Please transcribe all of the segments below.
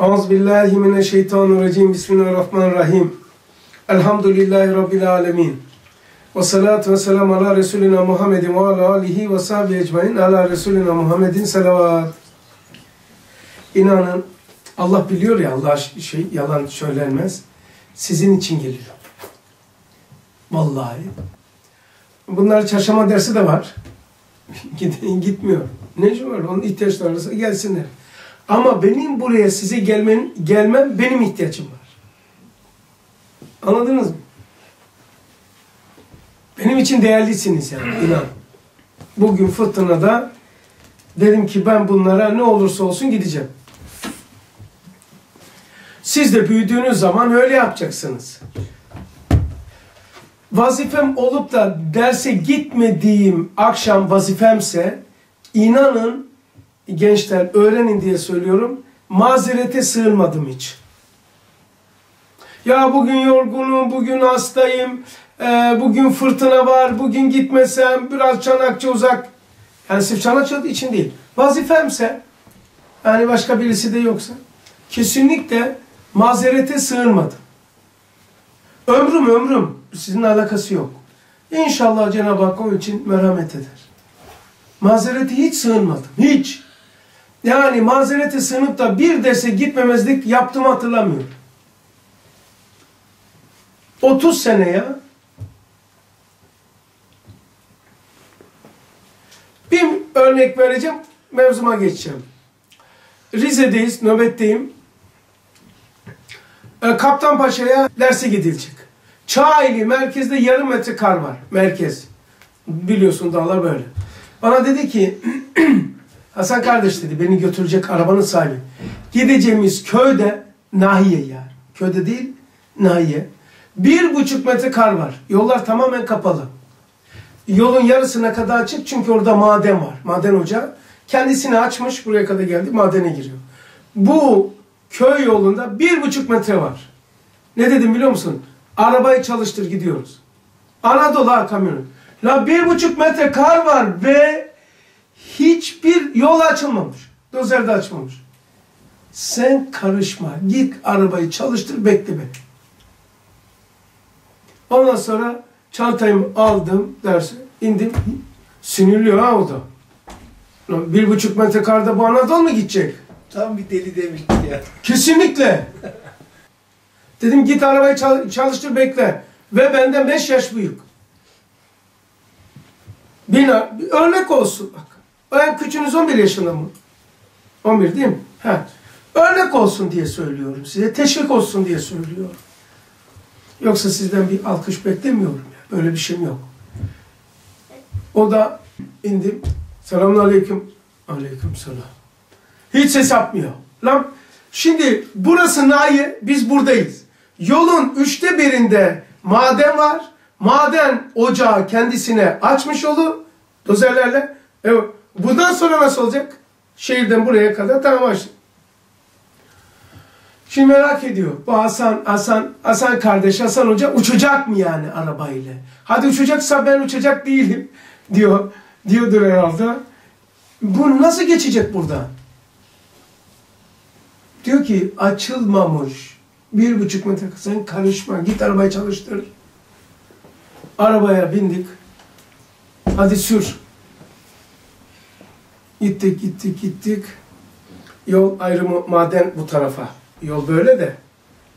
Euzubillahimineşşeytanirracim. Bismillahirrahmanirrahim. Elhamdülillahi Rabbil alemin. Ve salatu ve selamu ala Resulina Muhammedin ve ala alihi ve sahibi ecmain ala Resulina Muhammedin salavat. İnanın Allah biliyor ya Allah şey yalan söylenmez. Sizin için geliyor. Vallahi. Bunlar çarşamba dersi de var. Gitmiyor. Ne var? Onun ihtiyaçları gelsinler. Ama benim buraya size gelmen, gelmem benim ihtiyacım var. Anladınız mı? Benim için değerlisiniz yani inan. Bugün fırtınada dedim ki ben bunlara ne olursa olsun gideceğim. Siz de büyüdüğünüz zaman öyle yapacaksınız. Vazifem olup da derse gitmediğim akşam vazifemse inanın gençler öğrenin diye söylüyorum. Mazerete sığınmadım hiç. Ya bugün yorgunum, bugün hastayım, e, bugün fırtına var, bugün gitmesem biraz Çanakçı uzak. Yani sırf Çanakçı için değil. Vazifemse, yani başka birisi de yoksa, kesinlikle mazerete sığınmadım. Ömrüm ömrüm, sizin alakası yok. İnşallah Cenab-ı Hak o için merhamet eder. Mazerete hiç sığınmadım, hiç. Yani mazerete sığınıp da bir derse gitmemezlik yaptığımı hatırlamıyorum. 30 sene ya. Bir örnek vereceğim, mevzuma geçeceğim. Rize'deyiz, nöbetteyim. E, Kaptanpaşa'ya derse gidilecek. Çağili merkezde yarım metre kar var. Merkez. Biliyorsun dağlar böyle. Bana dedi ki Hasan kardeş dedi beni götürecek arabanın sahibi. Gideceğimiz köyde nahiye yani. Köyde değil nahiye. Bir buçuk metre kar var. Yollar tamamen kapalı. Yolun yarısına kadar açık çünkü orada maden var. Maden ocağı. Kendisini açmış buraya kadar geldi madene giriyor. Bu köy yolunda bir buçuk metre var. Ne dedim biliyor musun? Arabayı çalıştır gidiyoruz. Anadolu kamyonu. La bir buçuk metre kar var ve hiçbir yol açılmamış. Dozer de açmamış. Sen karışma. Git arabayı çalıştır bekle beni. Ondan sonra çantayı aldım derse indim. Sinirliyor ha o da. Bir buçuk metre karda bu Anadolu mu gidecek? Tam bir deli demişti ya. Kesinlikle. Dedim git arabayı çalıştır bekle. Ve benden 5 yaş büyük. Bina, bir örnek olsun bak. En küçüğünüz 11 yaşında mı? 11 değil mi? Ha. Örnek olsun diye söylüyorum size. Teşvik olsun diye söylüyorum. Yoksa sizden bir alkış beklemiyorum. Ya. Böyle bir şeyim yok. O da indim. Selamun aleyküm. Aleyküm selam. Hiç ses yapmıyor. Lan şimdi burası Naye, biz buradayız. Yolun üçte birinde maden var. Maden ocağı kendisine açmış yolu dozerlerle. Evet. Bundan sonra nasıl olacak? Şehirden buraya kadar tamam açtı. Şimdi merak ediyor. Bu Hasan, Hasan, Hasan kardeş, Hasan Hoca uçacak mı yani arabayla? Hadi uçacaksa ben uçacak değilim diyor. Diyordur herhalde. Bu nasıl geçecek burada? Diyor ki açılmamış. Bir buçuk metre sen karışma. Git arabayı çalıştır. Arabaya bindik. Hadi sür. Gittik gittik gittik. Yol ayrımı maden bu tarafa. Yol böyle de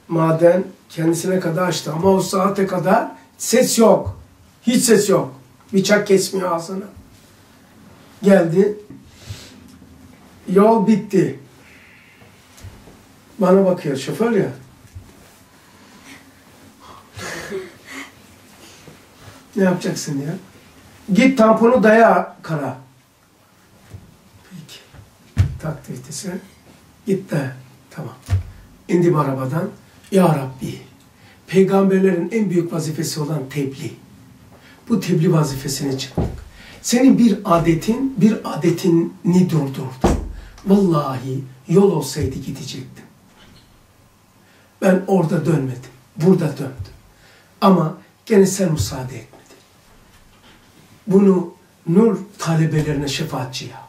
maden kendisine kadar açtı ama o saate kadar ses yok. Hiç ses yok. Bıçak kesmiyor ağzını. Geldi. Yol bitti. Bana bakıyor şoför ya. ne yapacaksın ya? Git tamponu daya kara. Peki. Taktı vitesi. Git de. Tamam. İndim arabadan. Ya Rabbi. Peygamberlerin en büyük vazifesi olan tebliğ. Bu tebliğ vazifesine çıktık. Senin bir adetin, bir adetini durdurdu. Vallahi yol olsaydı gidecektim. Ben orada dönmedim. Burada döndüm. Ama gene sen müsaade etmedin. Bunu nur talebelerine şefaatçi yap.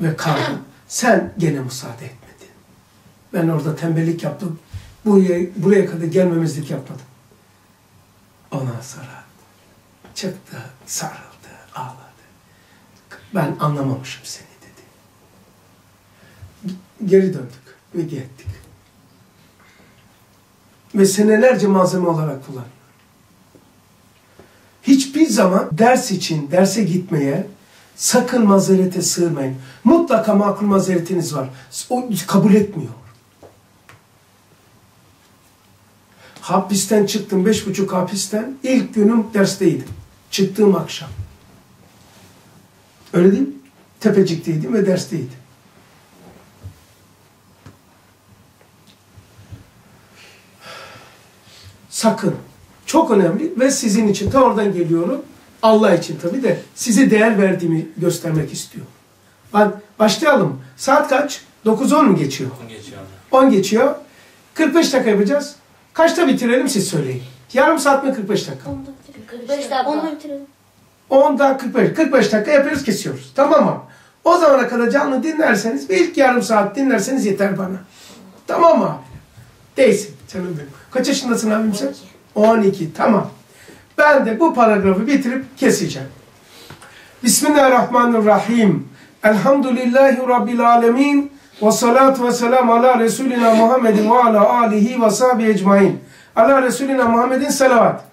Ve kaldım. Sen gene müsaade etmedin. Ben orada tembellik yaptım. Buraya, buraya kadar gelmemezlik yapmadım. Ondan sonra çıktı, sarıldı, ağladı. Ben anlamamışım seni dedi. Geri döndük ve gittik. Ve senelerce malzeme olarak kullanıyor. Hiçbir zaman ders için, derse gitmeye sakın mazerete sığırmayın. Mutlaka makul mazeretiniz var. O kabul etmiyor. Hapisten çıktım, beş buçuk hapisten. İlk günüm dersteydim. Çıktığım akşam. Öyle değil mi? Tepecikteydim ve dersteydim. Sakın. Çok önemli ve sizin için ta oradan geliyorum. Allah için tabii de size değer verdiğimi göstermek istiyorum. Ben başlayalım. Saat kaç? 9-10 mu geçiyor? Geçiyor. 10 geçiyor. 45 dakika yapacağız. Kaçta bitirelim siz söyleyin. Yarım saat mi 45 dakika? 45 dakika. Onu bitirelim. 10'da 45. 45 dakika yapıyoruz kesiyoruz. Tamam mı? O zamana kadar canlı dinlerseniz bir ilk yarım saat dinlerseniz yeter bana. Tamam mı abi? Değilsin canım benim. Kaç yaşındasın abim sen? 12. Tamam. Ben de bu paragrafı bitirip keseceğim. Bismillahirrahmanirrahim. Elhamdülillahi Rabbil alemin. Ve salatu ve selam ala Resulina Muhammedin ve ala alihi ve sahbihi ecmain. Ala Resulina Muhammedin salavat.